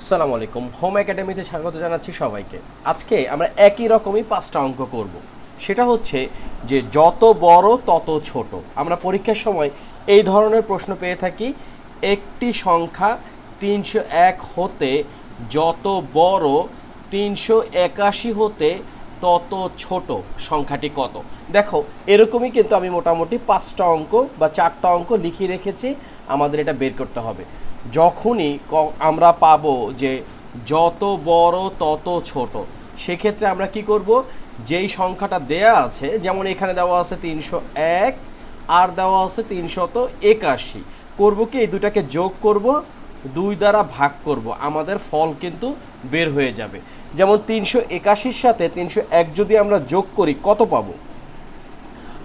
সালাম আলাইকুম। হোম একাডেমিতে স্বাগত জানাচ্ছি সবাইকে। আজকে আমরা একই রকমই পাঁচটা অঙ্ক করব। সেটা হচ্ছে যে যত বড়, তত ছোট। আমরা পরীক্ষার সময় এই ধরনের প্রশ্ন পেয়ে থাকি। একটি সংখ্যা তিনশো এক হতে যত বড়, তিনশো একাশি হতে তত ছোট সংখ্যাটি কত? দেখো, এরকমই কিন্তু আমি মোটামুটি পাঁচটা অঙ্ক বা চারটা অঙ্ক লিখিয়ে রেখেছি। আমাদের এটা বের করতে হবে। যখনই আমরা পাবো যে যত বড় তত ছোট, সেক্ষেত্রে আমরা কি করব? যেই সংখ্যাটা দেয়া আছে, যেমন এখানে দেওয়া আছে তিনশো এক, আর দেওয়া আছে তিনশত একাশি, করব কি? এই দুটাকে যোগ করব, দুই দ্বারা ভাগ করব, আমাদের ফল কিন্তু বের হয়ে যাবে। যেমন তিনশো একাশির সাথে তিনশো এক যদি আমরা যোগ করি, কত পাবো?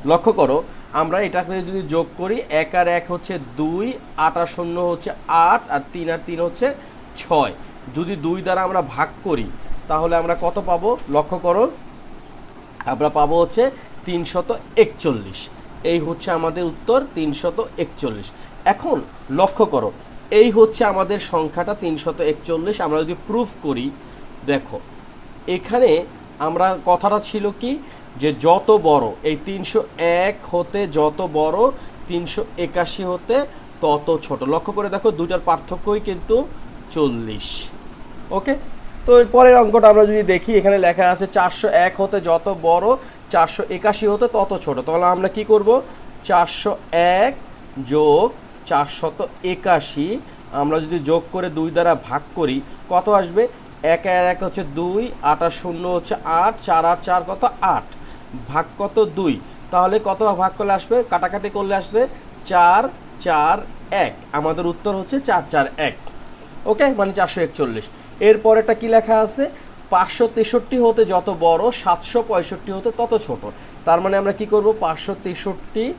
লক্ষ্য করো আমরা এটাকে যদি যোগ করি, এক আর এক হচ্ছে দুই, আট আর শূন্য হচ্ছে আট, আর তিন আর তিন হচ্ছে ছয়। যদি দুই দ্বারা আমরা ভাগ করি, তাহলে আমরা কত পাবো? লক্ষ্য করো, আমরা পাবো হচ্ছে তিনশত একচল্লিশ। এই হচ্ছে আমাদের উত্তর, তিনশত একচল্লিশ। এখন লক্ষ্য করো, এই হচ্ছে আমাদের সংখ্যাটা তিনশত একচল্লিশ। আমরা যদি প্রুফ করি, দেখো, এখানে আমরা কথাটা ছিল কি? যে যত বড়, এই তিনশো এক হতে যত বড়, তিনশো একাশি হতে তত ছোট। লক্ষ্য করে দেখো, দুইটার পার্থক্যই কিন্তু চল্লিশ। ওকে? তো পরের অঙ্কটা আমরা যদি দেখি, এখানে লেখা আছে চারশো এক হতে যত বড়, চারশো একাশি হতে তত ছোট। তাহলে আমরা কি করব? চারশো এক যোগ চারশত একাশি, আমরা যদি যোগ করে দুই দ্বারা ভাগ করি, কত আসবে? এক এক হচ্ছে দুই, আট আর শূন্য হচ্ছে আট, চার আর চার কত? আট। ভাগ কত? দুই। তাহলে কত ভাগ করলে আসবে? কাটাকাটি করলে আসবে চার চার, এক। আমাদের উত্তর হচ্ছে চার চার, এক। ওকে? মানে চারশো একচল্লিশ। এরপরেটা কি লেখা আছে? পাঁচশো তেষট্টি হতে যত বড়, সাতশো পঁয়ষট্টি হতে তত ছোট। তার মানে আমরা কি করব? পাঁচশো তেষট্টি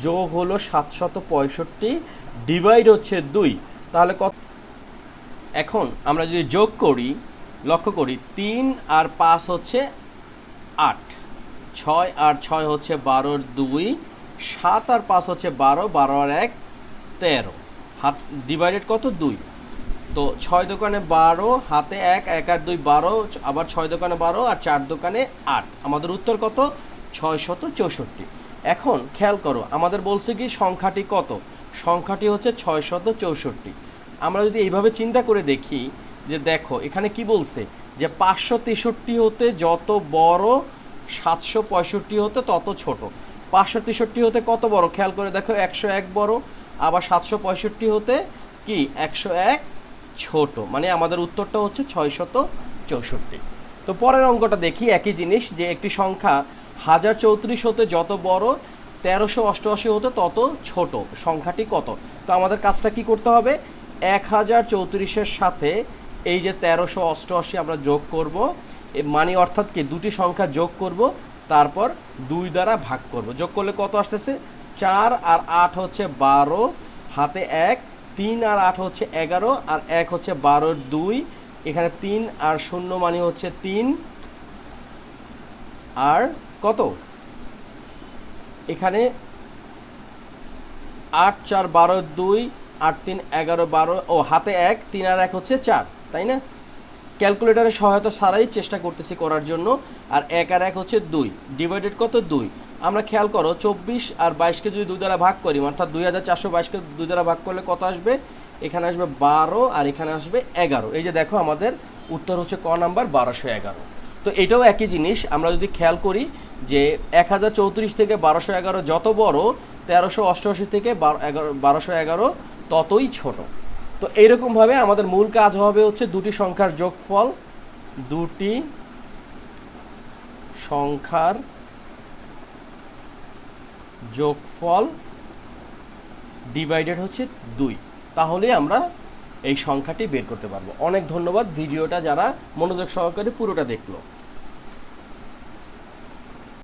যোগ হলো সাতশত পঁয়ষট্টি ডিভাইড হচ্ছে দুই। তাহলে কত? এখন আমরা যদি যোগ করি, লক্ষ্য করি, তিন আর পাঁচ হচ্ছে আট। ছয় আর ছয় হচ্ছে বারোর দুই। সাত আর পাঁচ হচ্ছে বারো বারো আর এক, তেরো। হাত ডিভাইডেড কত? দুই। তো ছয় দোকানে বারো, হাতে এক এক আর দুই বারো, আবার ছয় দোকানে বারো আর চার দোকানে আট। আমাদের উত্তর কত? ছয় শত চৌষট্টি। এখন খেয়াল করো, আমাদের বলছে কি সংখ্যাটি কত? সংখ্যাটি হচ্ছে ছয় শত চৌষট্টি। আমরা যদি এইভাবে চিন্তা করে দেখি যে দেখো, এখানে কি বলছে? যে পাঁচশো তেষট্টি হতে যত বড় সাতশো পঁয়ষট্টি হতে তত ছোট। পাঁচশো তেষট্টি হতে কত বড়? খেয়াল করে দেখো, একশো এক বড়। আবার সাতশো পঁয়ষট্টি হতে কি? একশো এক ছোট। মানে আমাদের উত্তরটা হচ্ছে ছয়শত চৌষট্টি। তো পরের অঙ্কটা দেখি, একই জিনিস যে একটি সংখ্যা হাজার চৌত্রিশ হতে যত বড়, তেরোশো অষ্টআশি হতে তত ছোট। সংখ্যাটি কত? তো আমাদের কাজটা কি করতে হবে? এক হাজার চৌত্রিশের সাথে এই যে তেরোশো অষ্টআশি আমরা যোগ করব মানে অর্থাৎ কি? দুটি সংখ্যা যোগ করব, তারপর দুই দ্বারা ভাগ করব। যোগ করলে কত আসতেছে? চার আর আট হচ্ছে বারো, হাতে এক, তিন আর আট হচ্ছে এগারো, আর এক হচ্ছে বারোর দুই। এখানে তিন আর শূন্য মানে হচ্ছে তিন। আর কত? এখানে আট, চার, বারো, দুই, আট, তিন, এগারো, বারো, ও হাতে এক, তিন আর এক হচ্ছে চার, তাই না? ক্যালকুলেটারের সহায়তা ছাড়াই চেষ্টা করতেছি করার জন্য, আর এক আর এক হচ্ছে দুই। ডিভাইডেড কত? দুই। আমরা খেয়াল করো, চব্বিশ আর বাইশকে যদি দুই দ্বারা ভাগ করি, অর্থাৎ দুই হাজার চারশো বাইশকে দুই দ্বারা ভাগ করলে কত আসবে? এখানে আসবে বারো আর এখানে আসবে এগারো। এই যে দেখো, আমাদের উত্তর হচ্ছে ক নাম্বার? বারোশো এগারো। তো এটাও একই জিনিস, আমরা যদি খেয়াল করি যে এক হাজার চৌত্রিশ থেকে বারোশো এগারো যত বড়, তেরোশো অষ্টআশি থেকে বারো, এগারো, বারোশো এগারো ততই ছোট। তো এইরকমভাবে আমাদের মূল কাজ হবে হচ্ছে দুটি সংখ্যার যোগফল, দুটি সংখ্যার যোগফল ডিভাইডেড হচ্ছে দুই। তাহলে আমরা এই সংখ্যাটি বের করতে পারব। অনেক ধন্যবাদ, ভিডিওটা যারা মনোযোগ সহকারে পুরোটা দেখল।